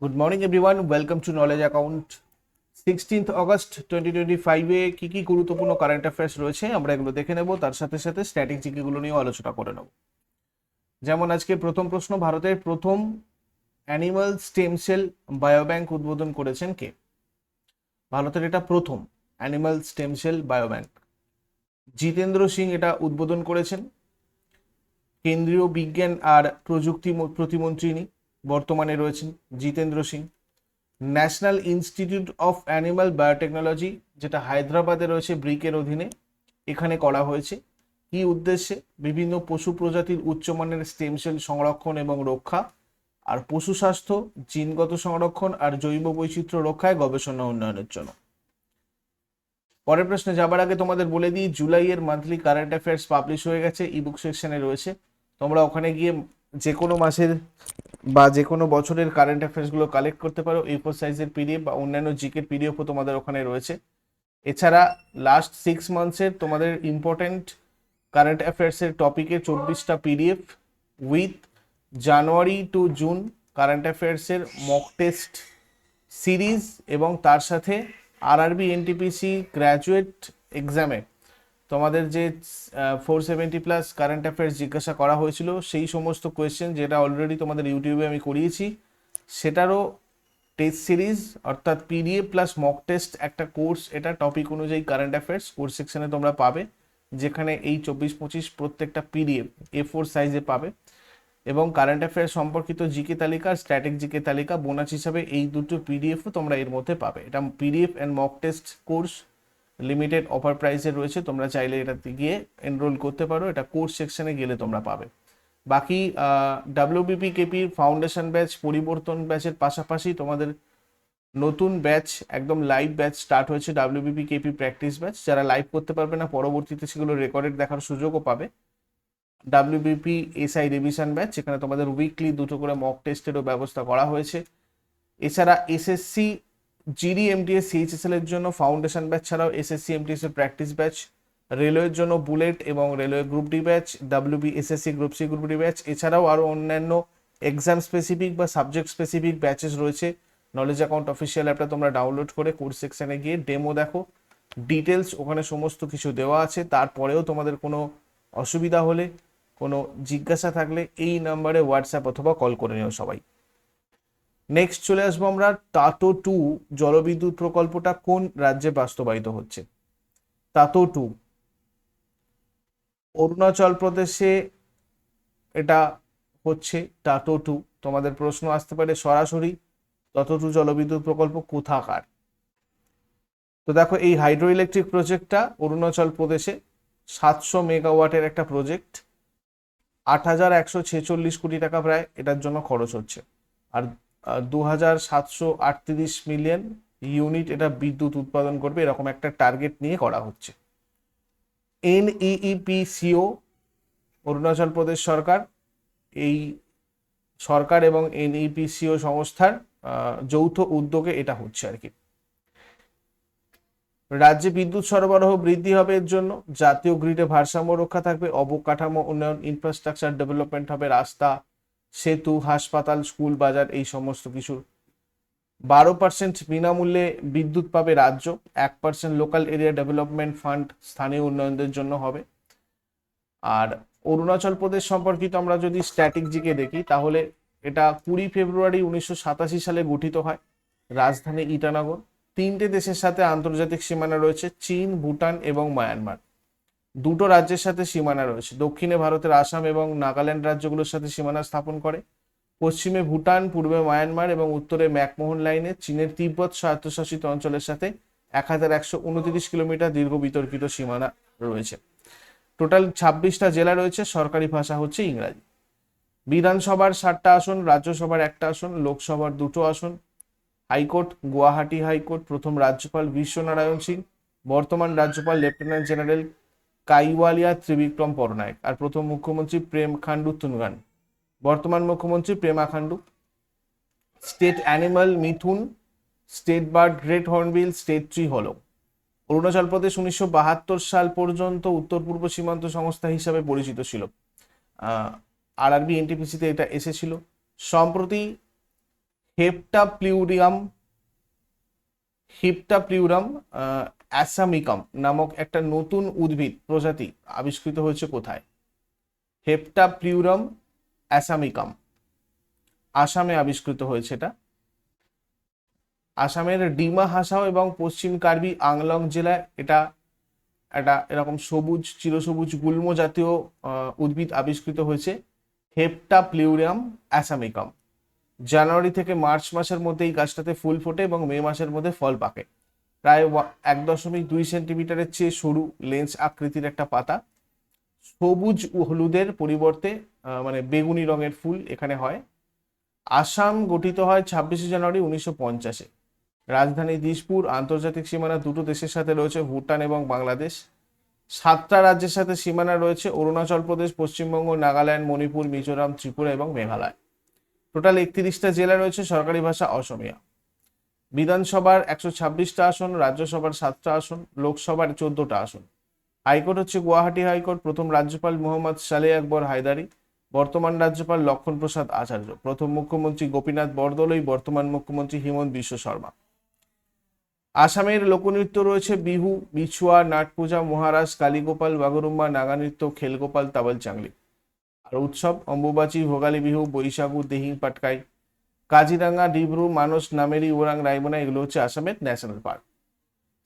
Good morning everyone welcome to knowledge account sixteenth August twenty twenty ফাইভে কী কী গুরুত্বপূর্ণ current affairs রয়েছে আমরা এগুলো দেখে নেব। তার সাথে সাথে স্ট্র্যাটেজিগুলো নিয়েও আলোচনা করে নেব। যেমন আজকে প্রথম প্রশ্ন, ভারতের প্রথম অ্যানিমাল স্টেম সেল বায়োব্যাংক উদ্বোধন করেছেন কে? ভারতের এটা প্রথম animal stem cell biobank Jitendra Singh এটা উদ্বোধন করেছেন। কেন্দ্রীয় বিজ্ঞান আর প্রযুক্তি প্রতিমন্ত্রী বর্তমানে রয়েছেন Jitendra Singh. National institute of animal biotechnology, যেটা হায়দ্রাবাদে রয়েছে ব্রিকের অধীনে, এখানে করা হয়েছে। কি উদ্দেশ্যে? বিভিন্ন পশু প্রজাতির উচ্চমানের স্টেম সেল সংরক্ষণ এবং রক্ষা, আর পশু স্বাস্থ্য, জিনগত সংরক্ষণ, আর জৈব বৈচিত্র্য রক্ষায় গবেষণা উন্নয়নের জন্য। পরের প্রশ্নে যাবার আগে তোমাদের বলে দিই জুলাইয়ের মান্থলি কারেন্ট অ্যাফেয়ার্স পাবলিশ হয়ে গেছে ইবুক সেকশনে রয়েছে। তোমরা ওখানে গিয়ে যে কোনো মাসের বা যে কোনো বছরের কারেন্ট অ্যাফেয়ার্সগুলো কালেক্ট করতে পারো এ ফোর সাইজের পিডিএফ বা অন্যান্য জিকের পিডিএফও তোমাদের ওখানে রয়েছে। এছাড়া লাস্ট সিক্স মান্থসের তোমাদের ইম্পর্টেন্ট কারেন্ট অ্যাফেয়ার্সের টপিকের চব্বিশটা PDF with January to June current অ্যাফেয়ার্সের mock test series এবং তার সাথে আরআরবি এনটিপিসি গ্র্যাজুয়েট এক্সামে তোমাদের যে four seventy plus current affairs জিজ্ঞাসা করা হয়েছিল, সেই সমস্ত কোয়েশ্চেন যেটা অলরেডি তোমাদের ইউটিউবে আমি করিয়েছি, সেটারও টেস্ট সিরিজ অর্থাৎ পিডিএফ প্লাস মক টেস্ট একটা কোর্স এটা টপিক অনুযায়ী কারেন্ট অ্যাফেয়ার্স কোর্স সেকশনে তোমরা পাবে, যেখানে এই চব্বিশ পঁচিশ প্রত্যেকটা পিডিএফ এ ফোর সাইজে পাবে। এবং কারেন্ট অ্যাফেয়ার্স সম্পর্কিত জিকে তালিকা স্ট্যাটিক জিকে তালিকা বোনাস হিসাবে এই দুটো পিডিএফও তোমরা এর মধ্যে পাবে। এটা PDF and mock test course limited offer প্রাইসে রয়েছে, তোমরা চাইলে এটাতে গিয়ে এনরোল করতে পারো, এটা কোর্স সেকশনে গেলে তোমরা পাবে। বাকি ডাব্লিউবিপি কেপির ফাউন্ডেশন ব্যাচ পরিবর্তন ব্যাচের পাশাপাশি তোমাদের নতুন ব্যাচ একদম লাইভ ব্যাচ স্টার্ট হয়েছে ডাব্লিউবিপি কেপি প্র্যাকটিস ব্যাচ যারা লাইভ করতে পারবে না, পরবর্তীতে সেগুলো রেকর্ডেড দেখার সুযোগও পাবে। ডাব্লিউবিপি এসআই রিভিশন ব্যাচ যেখানে তোমাদের উইকলি দুটো করে মক টেস্টেরও ব্যবস্থা করা হয়েছে। এছাড়া এসএসসি জিডি এমটিএস সিএইচএসএল এর জন্য ফাউন্ডেশন ব্যাচ ছাড়াও এসএসসি এমটিএস এর প্র্যাকটিস ব্যাচ রেলওয়ের জন্য বুলেট এবং railway group D batch WB SSC group C group D batch এছাড়াও আরও অন্যান্য এক্সাম স্পেসিফিক বা সাবজেক্ট স্পেসিফিক ব্যাচেস রয়েছে। নলেজ অ্যাকাউন্ট অফিসিয়াল অ্যাপটা তোমরা ডাউনলোড করে কোর্স সেকশনে গিয়ে ডেমো দেখো। ডিটেলস ওখানে সমস্ত কিছু দেওয়া আছে। তারপরেও তোমাদের কোনো অসুবিধা হলে, কোনো জিজ্ঞাসা থাকলে এই নাম্বারে হোয়াটসঅ্যাপ অথবা কল করে নিও সবাই। নেক্সট চলে আসব আমরা তাতো টু জলবিদ্যুৎ প্রকল্পটা কোন রাজ্যে বাস্তবায়িত হচ্ছে? তাতো টু অরুণাচল প্রদেশে এটা হচ্ছে টাটো টু তোমাদের প্রশ্ন আসতে পারে সরাসরি ততো টু জলবিদ্যুৎ প্রকল্প কোথাকার? তো দেখো, এই হাইড্রো ইলেকট্রিক প্রজেক্টটা অরুণাচল প্রদেশে সাতশো মেগাওয়াটের একটা প্রজেক্ট। আট হাজার একশো ছেচল্লিশ কোটি টাকা প্রায় এটার জন্য খরচ হচ্ছে। আর দু হাজার সাতশো আটত্রিশ মিলিয়ন ইউনিট এটা বিদ্যুৎ উৎপাদন করবে, এরকম একটা টার্গেট নিয়ে করা হচ্ছে। এনইইপিসিও, অরুণাচল প্রদেশ সরকার, এই সরকার এবং এনইপিসিও সংস্থার যৌথ উদ্যোগে এটা হচ্ছে আর কি। রাজ্যে বিদ্যুৎ সরবরাহ বৃদ্ধি হবে এর জন্য, জাতীয় গ্রিডে ভারসাম্য রক্ষা থাকবে, অবকাঠামো উন্নয়ন ইনফ্রাস্ট্রাকচার ডেভেলপমেন্ট হবে, রাস্তা সেতু, হাসপাতাল, স্কুল, বাজার, এই সমস্ত কিছু। বারো পার্সেন্ট বিনামূল্যে বিদ্যুৎ পাবে রাজ্য, এক percent local area development fund স্থানীয় উন্নয়নদের জন্য হবে। আর অরুণাচল প্রদেশ সম্পর্কিত আমরা যদি স্ট্যাটিক জিকে দেখি, তাহলে এটা কুড়ি ফেব্রুয়ারি উনিশশো সাতাশি সালে গঠিত হয়, রাজধানী ইটানগর। তিনটে দেশের সাথে আন্তর্জাতিক সীমানা রয়েছে, চীন, ভুটান এবং মায়ানমার। দুটো রাজ্যের সাথে সীমানা রয়েছে। দক্ষিণে ভারতের আসাম এবং নাগাল্যান্ড রাজ্যগুলোর সাথে সীমানা স্থাপন করে। পশ্চিমে ভুটান, পূর্বে মায়ানমার এবং উত্তরে ম্যাকমোহন লাইনে চীনের তিব্বত স্বায়ত্তশাসিত অঞ্চলের সাথে এক হাজার একশো উনত্রিশ কিলোমিটার দীর্ঘ বিতর্কিত সীমানা রয়েছে। টোটাল ছাব্বিশটা জেলা রয়েছে, সরকারি ভাষা হচ্ছে ইংরাজি। বিধানসভার ষাটটা আসন, রাজ্যসভার একটা আসন, লোকসভার দুটো আসন, হাইকোর্ট, গুয়াহাটি হাইকোর্ট, প্রথম রাজ্যপাল বিশ্বনারায়ণ সিং, বর্তমান রাজ্যপাল লেফটেন্যান্ট জেনারেল কাইওয়ালিয়া ত্রিবিক্রম পরনায়ক আর প্রথম মুখ্যমন্ত্রী প্রেম খান্ডু তুনগান বর্তমান মুখ্যমন্ত্রী Prema Khandu state animal mithun, state bird great hornbill, state tree হলো। অরুণাচল প্রদেশ উনিশশো বাহাত্তর সাল পর্যন্ত উত্তর পূর্ব সীমান্ত সংস্থা হিসাবে পরিচিত ছিল। আরআরবি এনটিপিসিতে এটা এসেছিল। সম্প্রতি হেপটাপ্লিউরিয়াম, হিপটাপ্লিউরাম অ্যাসামিকাম নামক একটা নতুন উদ্ভিদ প্রজাতি আবিষ্কৃত হয়েছে কোথায়? হেপটাপ্লিউরাম অ্যাসামিকাম। আসামে আবিষ্কৃত হয়েছে এটা। আসামের ডিমা হাসাও এবং পশ্চিম কার্বি আংলং জেলায় এটা একটা এরকম সবুজ, চিরসবুজ, গুল্ম জাতীয় উদ্ভিদ আবিষ্কৃত হয়েছে। হেপটাপ্লিউরিয়াম অ্যাসামিকাম। জানুয়ারি থেকে মার্চ মাসের মধ্যে এই গাছটাতে ফুল ফোটে এবং মে মাসের মধ্যে ফল পাকে। প্রায় এক দশমিক দুই সেন্টিমিটারের চেয়ে সরু লেন্স আকৃতির একটা পাতা। সবুজ হলুদের পরিবর্তে মানে বেগুনি রঙের ফুল এখানে হয়। আসাম গঠিত হয় ছাব্বিশে জানুয়ারি উনিশশো পঞ্চাশে। রাজধানী দিসপুর আন্তর্জাতিক সীমানা দুটো দেশের সাথে রয়েছে, ভুটান এবং বাংলাদেশ। সাতটা রাজ্যের সাথে সীমানা রয়েছে, অরুণাচল প্রদেশ, পশ্চিমবঙ্গ, নাগাল্যান্ড, মণিপুর, মিজোরাম, ত্রিপুরা এবং মেঘালয়। টোটাল একত্রিশটা জেলা রয়েছে, সরকারি ভাষা অসমীয়া। বিধানসভার একশো ছাব্বিশটা আসন, রাজ্যসভার সাতটা আসন, লোকসভার চোদ্দটা আসন। হাইকোর্ট হচ্ছে গুয়াহাটি হাইকোর্ট, প্রথম রাজ্যপাল মোহাম্মদ সালে আকবর হায়দারি, বর্তমান রাজ্যপাল লক্ষণ প্রসাদ আচার্য, প্রথম মুখ্যমন্ত্রী গোপীনাথ বরদলৈ, বর্তমান মুখ্যমন্ত্রী হিমন্ত বিশ্ব শর্মা। আসামের লোকনৃত্য রয়েছে বিহু, বিছুয়া, নাটপূজা, মহারাজ, কালীগোপাল, বাগরুম্বা, নাগানৃত্য, খেলগোপাল তাবল চাংলি আর উৎসব অম্বুবাচী, ভোগালী বিহু, বৈশাখু, দেহিং পাটকাই কাজিরাঙ্গা, ডিব্রু, মানস, নামেরি ওরাং রায়মনা, এগুলো হচ্ছে আসামের national park.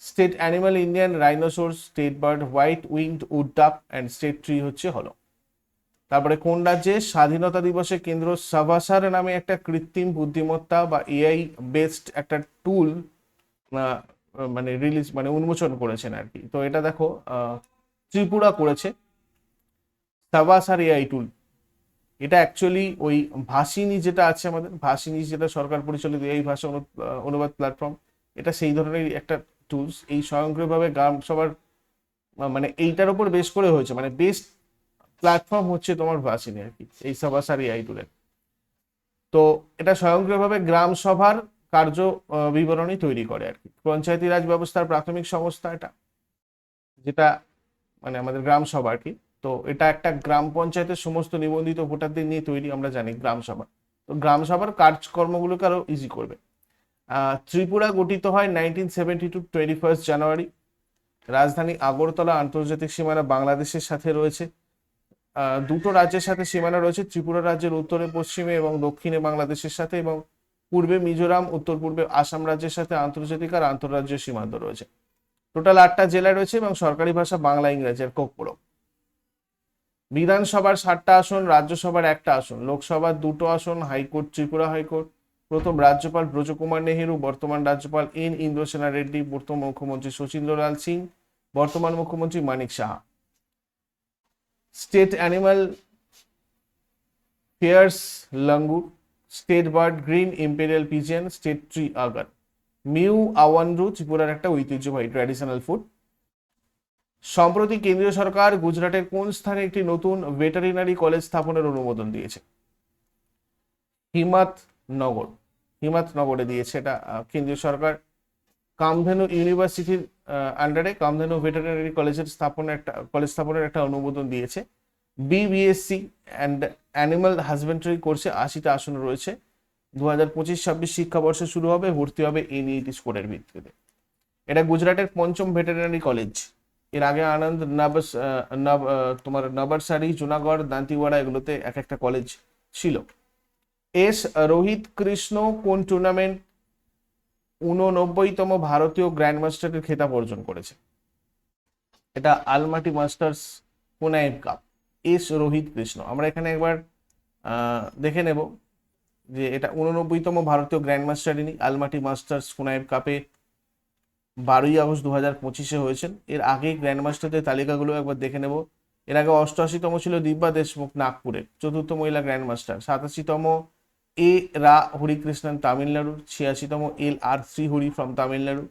State animal Indian, rhinoceros, state bird, white winged, wood duck and state tree হচ্ছে হলো। তারপরে কোন রাজ্যে স্বাধীনতা দিবসে কেন্দ্র সাভাসার নামে একটা কৃত্রিম বুদ্ধিমত্তা বা এআই বেসড একটা টুল মানে রিলিজ মানে উন্মোচন করেছেন আর কি। তো এটা দেখো ত্রিপুরা করেছে। সাভাসার এআই টুল এটা অ্যাকচুয়ালি ওই ভাষিনী যেটা আছে আমাদের ভাষিনী যেটা সরকার পরিচালিত এই ভাষা অনু- অনুবাদ প্ল্যাটফর্ম এটা সেই ধরনের একটা টুলস এই স্বয়ংক্রিয়ভাবে গ্রাম সবার মানে এইটার উপর বেশ করে হয়েছে মানে বেস্ট প্ল্যাটফর্ম হচ্ছে তোমার ভাষিনী আর কি, এই সবাসার এআই টুলের তো এটা স্বয়ংক্রিয়ভাবে গ্রাম সভার কার্য বিবরণী তৈরি করে আর কি, পঞ্চায়েতি রাজ ব্যবস্থার প্রাথমিক সংস্থা এটা, যেটা মানে আমাদের গ্রাম সভা আর কি। তো এটা একটা গ্রাম পঞ্চায়েতের সমস্ত নিবন্ধিত ভোটারদের নিয়ে তৈরি আমরা জানি গ্রাম সভা। তো গ্রাম সভার কাজকর্মগুলোকে আরও ইজি করবে। ত্রিপুরা গঠিত হয় nineteen seventy two twenty first January রাজধানী আগরতলা আন্তর্জাতিক সীমানা বাংলাদেশের সাথে রয়েছে। দুটো রাজ্যের সাথে সীমানা রয়েছে, ত্রিপুরা রাজ্যের উত্তরে, পশ্চিমে এবং দক্ষিণে বাংলাদেশের সাথে এবং পূর্বে মিজোরাম, উত্তর পূর্বে আসাম রাজ্যের সাথে আন্তর্জাতিক আর আন্তঃরাজ্য সীমান্ত রয়েছে। টোটাল আটটা জেলা রয়েছে এবং সরকারি ভাষা বাংলা, ইংরেজি আর কোকপোড়ো বিধানসভার ষাটটা আসন, রাজ্যসভার একটা আসন, লোকসভার দুটো আসন, হাইকোর্ট, ত্রিপুরা হাইকোর্ট, প্রথম রাজ্যপাল ব্রজকুমার নেহেরু, বর্তমান রাজ্যপাল এন ইন্দ্রসেনা রেড্ডি, বর্তমান মুখ্যমন্ত্রী শচীন্দ্র লাল সিং, বর্তমান মুখ্যমন্ত্রী Manik Saha. State animal Phayre's, langur, state bird, green imperial pigeon, state tree, agar. Mu, আওয়ানরু, ত্রিপুরার একটা ঐতিহ্যবাহী, ট্র্যাডিশনাল ফুড। সম্প্রতি কেন্দ্রীয় সরকার গুজরাটের কোন স্থানে একটি নতুন ভেটারিনারি কলেজ স্থাপনের অনুমোদন দিয়েছে? হিমাত নগর। হিমাত নগরে দিয়েছে এটা কেন্দ্রীয় সরকার। কামধেনু ইউনিভার্সিটির আন্ডারে কামধেনু ভেটারিনারি কলেজের স্থাপনের একটা, কলেজ স্থাপনের একটা অনুমোদন দিয়েছে। বিবিএসসি অ্যান্ড অ্যানিমাল হাজবেন্ডারি কোর্সে আশিটা আসন রয়েছে। দু হাজার পঁচিশ, ছাব্বিশ শিক্ষাবর্ষ শুরু হবে, ভর্তি হবে এনইটি স্কোরের ভিত্তিতে। এটা গুজরাটের পঞ্চম ভেটেরিনারি কলেজ। এর আগে আনন্দ নবস নব তোমার নবরসারি, জুনাগড়, দান্তিওয়াড়া এগুলোতে এক একটা কলেজ ছিল। এস রোহিত কৃষ্ণ কোন টুর্নামেন্ট উননব্বইতম ভারতীয় গ্র্যান্ড মাস্টারের খেতাব অর্জন করেছে। এটা আলমাটি মাস্টার্স পুনাইব কাপ। এস রোহিত কৃষ্ণ। আমরা এখানে একবার দেখে নেব যে এটা উননব্বইতম ভারতীয় গ্র্যান্ড মাস্টার ইনি আলমাটি মাস্টার্স পুনাইব কাপে বারোই আগস্ট দু হাজার পঁচিশে হয়েছেন। এর আগে গ্র্যান্ড মাস্টারদের তালিকাগুলো একবার দেখে নেব। এর আগে অষ্টআশিতম ছিল দিব্যা দেশমুখ নাগপুরে, চতুর্থ মহিলা গ্র্যান্ড মাস্টার সাতাশিতম এ রা Harikrishnan Tamil Nadu, ছিয়াশিতম L R Srihari from Tamil Nadu,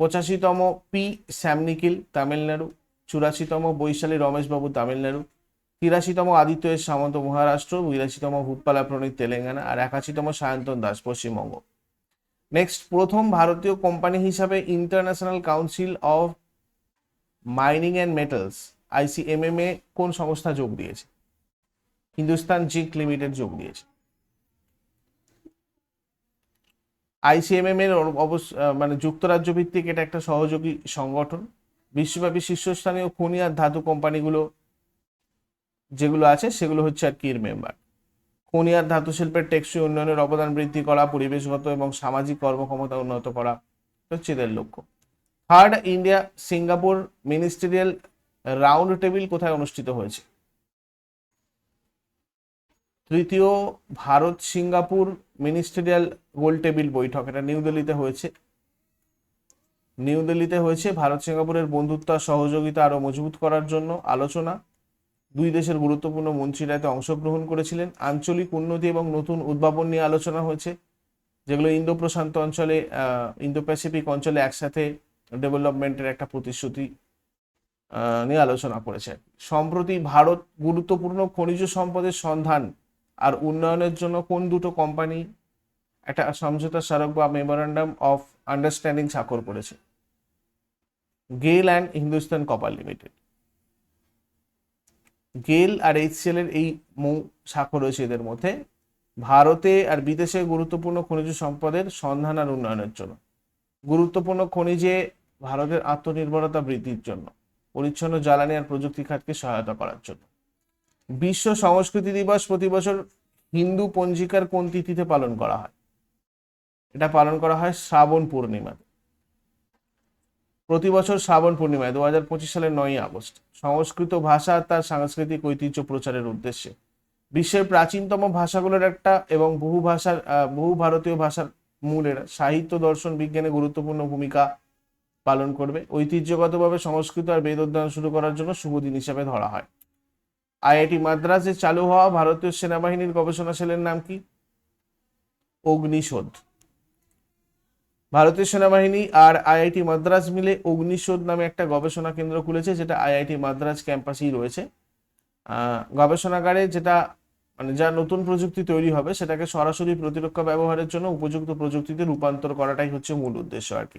পঁচাশিতম P স্যামনিকিল Tamil Nadu, চুরাশিতম বৈশালী রমেশবাবু তামিলনাড়ু, তিরাশিতম আদিত্য এস সামন্ত মহারাষ্ট্র, বিরাশিতম ভূতপালা প্রণীত তেলেঙ্গানা, আর একাশিতম সায়ন্তন দাস পশ্চিমবঙ্গ। নেক্সট প্রথম ভারতীয় কোম্পানি হিসাবে international council of mining and metals ICMMA কোন সংস্থা যোগ দিয়েছে? হিন্দুস্তান জিঙ্ক লিমিটেড যোগ দিয়েছে। আইসিএমএম এর মানে যুক্তরাজ্য ভিত্তিক এটা একটা সহযোগী সংগঠন। বিশ্বব্যাপী শীর্ষস্থানীয় খনি আর ধাতু কোম্পানিগুলো যেগুলো আছে, সেগুলো হচ্ছে আর কি এর মেম্বার খনি আর ধাতু শিল্পের টেকসই উন্নয়নের অবদান বৃদ্ধি করা, পরিবেশগত এবং সামাজিক কর্মক্ষমতা উন্নত করা এদের লক্ষ্য। Third India Singapore ministerial round table কোথায় অনুষ্ঠিত হয়েছে? তৃতীয় ভারত সিঙ্গাপুর মিনিস্টেরিয়াল গোল টেবিল বৈঠক, এটা নিউ দিল্লিতে হয়েছে। নিউ দিল্লিতে হয়েছে ভারত সিঙ্গাপুরের বন্ধুত্ব, সহযোগিতা আরও মজবুত করার জন্য আলোচনা। দুই দেশের গুরুত্বপূর্ণ মন্ত্রীরা এতে অংশগ্রহণ করেছিলেন। আঞ্চলিক উন্নতি এবং নতুন উদ্ভাবন নিয়ে আলোচনা হয়েছে, যেগুলো ইন্দো প্রশান্ত অঞ্চলে ইন্দো প্যাসিফিক অঞ্চলে একসাথে ডেভেলপমেন্টের একটা প্রতিশ্রুতি নিয়ে আলোচনা করেছে। সম্প্রতি ভারত গুরুত্বপূর্ণ খনিজ সম্পদের সন্ধান আর উন্নয়নের জন্য কোন দুটো কোম্পানি একটা সমঝোতা স্মারক বা মেমোরান্ডাম অফ আন্ডারস্ট্যান্ডিং স্বাক্ষর করেছে? গেল অ্যান্ড হিন্দুস্তান কপার লিমিটেড। গেল আর এইচসিএল এর এই মৌ স্বাক্ষর রয়েছে এদের মধ্যে। ভারতে আর বিদেশে গুরুত্বপূর্ণ খনিজ সম্পদের সন্ধান আর উন্নয়নের জন্য। গুরুত্বপূর্ণ খনিজে ভারতের আত্মনির্ভরতা বৃদ্ধির জন্য, পরিচ্ছন্ন জ্বালানি আর প্রযুক্তি খাতকে সহায়তা করার জন্য। বিশ্ব সংস্কৃতি দিবস প্রতি বছর হিন্দু পঞ্জিকার কোন তিথিতে পালন করা হয়? এটা পালন করা হয় শ্রাবণ পূর্ণিমাতে। প্রতি বছর শ্রাবণ পূর্ণিমায় দু হাজার পঁচিশ সালের নয়ই আগস্ট। সংস্কৃত ভাষা তার সাংস্কৃতিক ঐতিহ্য প্রচারের উদ্দেশ্যে। বিশ্বের প্রাচীনতম ভাষাগুলোর একটা এবং বহু ভাষার বহু ভারতীয় ভাষার মূলের সাহিত্য, দর্শন, বিজ্ঞানে গুরুত্বপূর্ণ ভূমিকা পালন করবে। ঐতিহ্যগতভাবে সংস্কৃত আর বেদ অধ্যয়ন শুরু করার জন্য শুভ দিন হিসাবে ধরা হয়। আইআইটি মাদ্রাজে চালু হওয়া ভারতীয় সেনাবাহিনীর গবেষণা সেলের নাম কি? অগ্নিশোধ। ভারতীয় সেনাবাহিনী আর আইআইটি মাদ্রাজ মিলে অগ্নিশোধ নামে একটা গবেষণা কেন্দ্র খুলেছে, যেটা আইআইটি মাদ্রাজ ক্যাম্পাসেই রয়েছে। গবেষণাগারে যেটা মানে যা নতুন প্রযুক্তি তৈরি হবে, সেটাকে সরাসরি প্রতিরক্ষা ব্যবহারের জন্য উপযুক্ত প্রযুক্তিতে রূপান্তর করাটাই হচ্ছে মূল উদ্দেশ্য আর কি।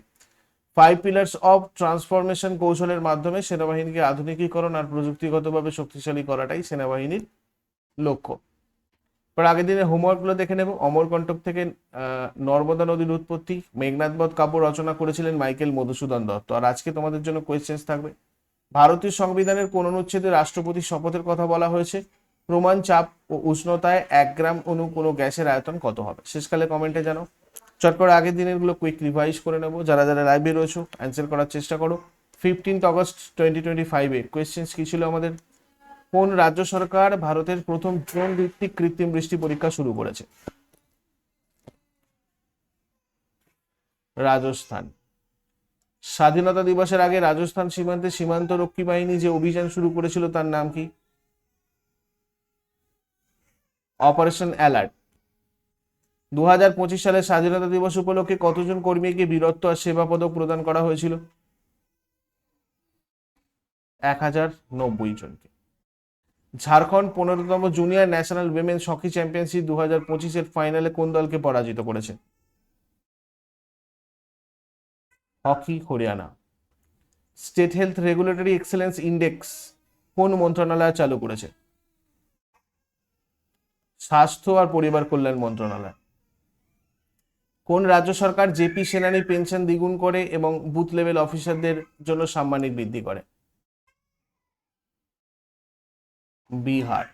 ফাইভ পিলার্স অফ ট্রান্সফরমেশন কৌশলের মাধ্যমে সেনাবাহিনীকে আধুনিকীকরণ আর প্রযুক্তিগতভাবে শক্তিশালী করাটাই সেনাবাহিনীর লক্ষ্য। এবার আগের দিনের হোমওয়ার্কগুলো দেখে নেব। অমরকণ্টক থেকে নর্মদা নদীর উৎপত্তি, মেঘনাথ বধ কাব্য রচনা করেছিলেন মাইকেল মধুসূদন দত্ত। আর আজকে তোমাদের জন্য কোয়েশ্চেন্স থাকবে। ভারতীয় সংবিধানের কোন অনুচ্ছেদে রাষ্ট্রপতির শপথের কথা বলা হয়েছে? প্রমাণ, চাপ ও উষ্ণতায় এক গ্রাম অনু কোনো গ্যাসের আয়তন কত হবে? শেষকালে কমেন্টে জানো চট করে আগের দিনেরগুলো কুইক রিভাইজ করে নেব। যারা যারা লাইভে রয়েছো অ্যান্সার করার চেষ্টা করো। ফিফটিন্থ অগস্ট টোয়েন্টি টোয়েন্টি ফাইভে কোয়েশ্চেন্স কী ছিল আমাদের? কোন রাজ্য সরকার ভারতের প্রথম ড্রোন ভিত্তিক কৃত্রিম বৃষ্টি পরীক্ষা শুরু করেছে? রাজস্থান। স্বাধীনতা দিবসের আগে রাজস্থান সীমান্তে সীমান্ত রক্ষী বাহিনী যে অভিযান শুরু করেছিল তার নাম কি? Operation alert. দু হাজার পঁচিশ সালের স্বাধীনতা দিবস উপলক্ষে কতজন কর্মীকে বীরত্ব আর সেবা পদক প্রদান করা হয়েছিল? এক হাজার নব্বই জনকে। ঝাড়খণ্ড পনেরোতম junior national women's hockey championship দু হাজার পঁচিশের ফাইনালে কোন দলকে পরাজিত করেছে? Hockey Haryana. State health regulatory excellence index কোন মন্ত্রণালয় চালু করেছে? স্বাস্থ্য আর পরিবার কল্যাণ মন্ত্রণালয়। কোন রাজ্য সরকার জেপি সেনানি পেনশন দ্বিগুণ করে এবং বুথ লেভেল অফিসারদের জন্য সাম্মানিক বৃদ্ধি করে? বিহার।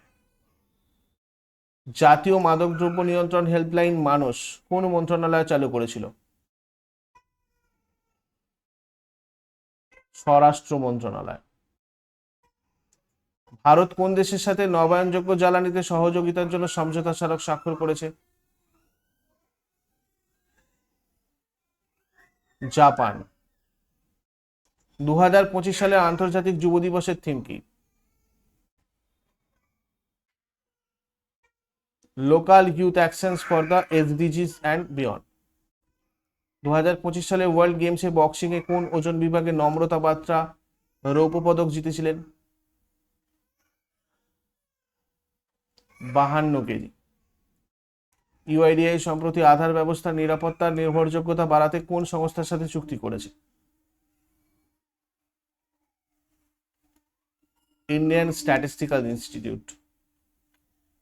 জাতীয় মাদকদ্রব্য নিয়ন্ত্রণ হেল্পলাইন মানুষ কোন মন্ত্রণালয় চালু করেছিল? স্বরাষ্ট্র মন্ত্রণালয়। ভারত কোন দেশের সাথে নবায়নযোগ্য জ্বালানিতে সহযোগিতার জন্য সমঝোতা স্মারক স্বাক্ষর করেছে? জাপান। দু হাজার পঁচিশ সালে আন্তর্জাতিক যুব দিবসের থিম কি? Local youth actions for the SDGs and beyond দু হাজার পঁচিশ সালে ওয়ার্ল্ড গেমসে বক্সিংয়ে কোন ওজন বিভাগে নম্রতা বাত্রা রৌপ্য পদক জিতেছিলেন? বাহান্ন কেজি। ইউআইডিআই সম্প্রতি আধার ব্যবস্থার নিরাপত্তার নির্ভরযোগ্যতা বাড়াতে কোন সংস্থার সাথে চুক্তি করেছে? Indian statistical institute.